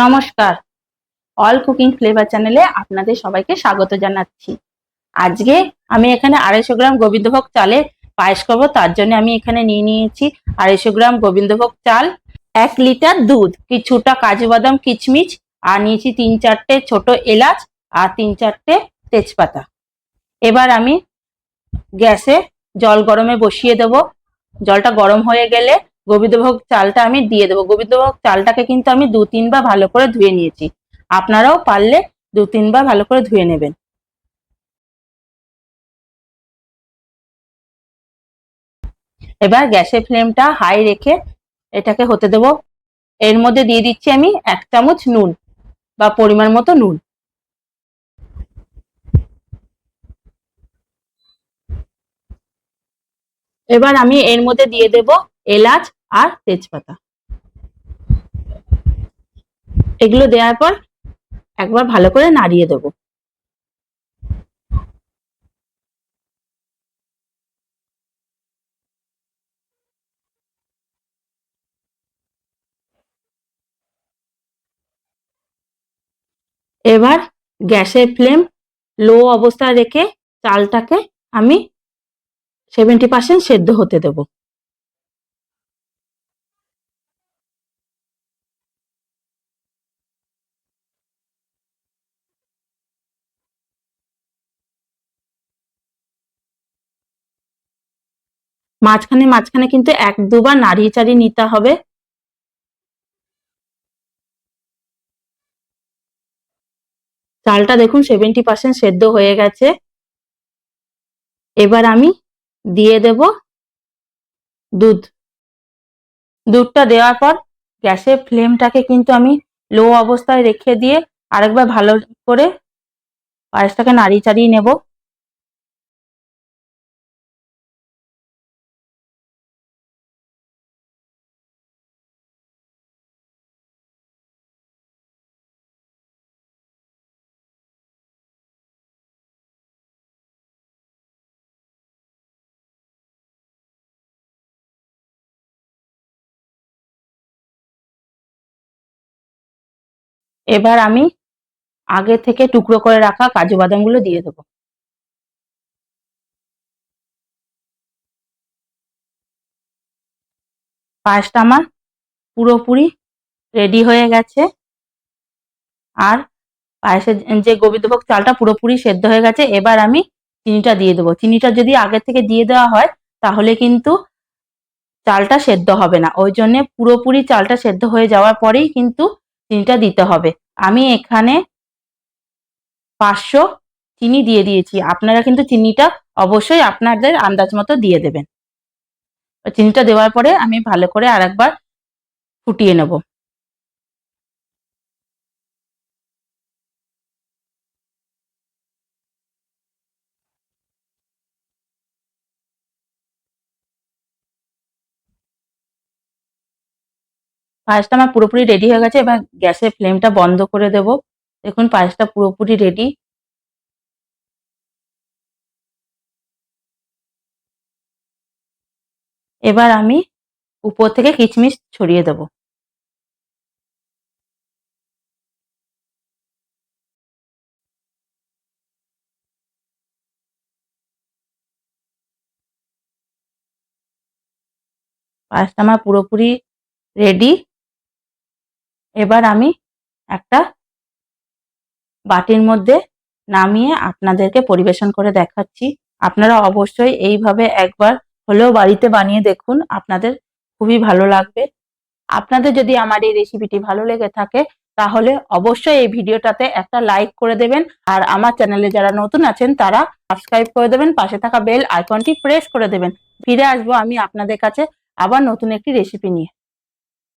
নমস্কার। All cooking flavour চ্যানেলে আপনাদের সবাইকে স্বাগত জানাচ্ছি। আজকে আমি এখানে আড়াইশো গ্রাম গোবিন্দভোগ চালে পায়েস করব, তার জন্য আমি এখানে নিয়ে নিয়েছি আড়াইশো গ্রাম গোবিন্দভোগ চাল, এক লিটার দুধ, কিছুটা কাজু বাদাম, কিচমিচ, আর নিয়েছি তিন চারটে ছোট এলাচ আর তিন চারটে তেজপাতা। এবার আমি গ্যাসে জল গরমে বসিয়ে দেব। জলটা গরম হয়ে গেলে গোবিন্দভোগ চালটা আমি দিয়ে দেবো। গোবিন্দভোগ চালটাকে কিন্তু আমি দু, তিনবার ভালো করে ধুয়ে নিয়েছি। আপনারাও পারলে দু, তিনবার ভালো করে ধুয়ে নেবেন। এবার গ্যাসের ফ্লেমটা হাই রেখে এটাকে হতে দেব। এর মধ্যে দিয়ে দিচ্ছি আমি এক চামচ নুন বা পরিমাণ মতো নুন। এবার আমি এর মধ্যে দিয়ে দেব এলাচ আর তেজপাতা। এগুলো দেওয়ার পর একবার ভালো করে নাড়িয়ে দেব। এবার গ্যাসের ফ্লেম লো অবস্থায় রেখে চালটাকে আমি সেভেন্টি পার্সেন্ট সেদ্ধ হতে দেবো। মাঝখানে মাঝখানে কিন্তু এক দুবার নাড়িয়ে চাড়িয়ে নিতে হবে। চালটা দেখুন সেভেন্টি পার্সেন্ট সেদ্ধ হয়ে গেছে। এবার আমি দিয়ে দেব দুধ। দুধটা দেওয়ার পর গ্যাসের ফ্লেমটাকে কিন্তু আমি লো অবস্থায় রেখে দিয়ে আরেকবার ভালো করে পায়েসটাকে নাড়িয়ে চাড়িয়ে নেব। এবার আমি আগে থেকে টুকরো করে রাখা কাজু বাদামগুলো দিয়ে দেবো। পায়েসটা আমার পুরোপুরি রেডি হয়ে গেছে। আর পায়েসের যে গোবিন্দভোগ চালটা পুরোপুরি সেদ্ধ হয়ে গেছে, এবার আমি চিনিটা দিয়ে দেবো। চিনিটা যদি আগে থেকে দিয়ে দেওয়া হয়, তাহলে কিন্তু চালটা সেদ্ধ হবে না। ওই জন্যে পুরোপুরি চালটা সেদ্ধ হয়ে যাওয়ার পরেই কিন্তু চিনিটা দিতে হবে। আমি এখানে পাঁচশো চিনি দিয়ে দিয়েছি। আপনারা কিন্তু চিনিটা অবশ্যই আপনাদের আন্দাজ মতো দিয়ে দেবেন। চিনিটা দেওয়ার পরে আমি ভালো করে আরেকবার ফুটিয়ে নেব। পায়েসটা আমার পুরোপুরি রেডি হয়ে গেছে, এবার গ্যাসের ফ্লেমটা বন্ধ করে দেব। দেখুন, পায়েসটা পুরোপুরি রেডি এবার আমি উপর থেকে কিচমিচ ছড়িয়ে দেব। পায়েসটা আমার পুরোপুরি রেডি এবার আমি একটা বাটির মধ্যে নামিয়ে আপনাদেরকে পরিবেশন করে দেখাচ্ছি। আপনারা অবশ্যই এইভাবে একবার হলেও বাড়িতে বানিয়ে দেখুন, আপনাদের খুবই ভালো লাগবে। আপনাদের যদি আমার এই রেসিপিটি ভালো লেগে থাকে, তাহলে অবশ্যই এই ভিডিওটাতে একটা লাইক করে দেবেন আর আমার চ্যানেলে যারা নতুন আছেন, তারা সাবস্ক্রাইব করে দেবেন, পাশে থাকা বেল আইকনটি প্রেস করে দেবেন। ফিরে আসব আমি আপনাদের কাছে আবার নতুন একটি রেসিপি নিয়ে।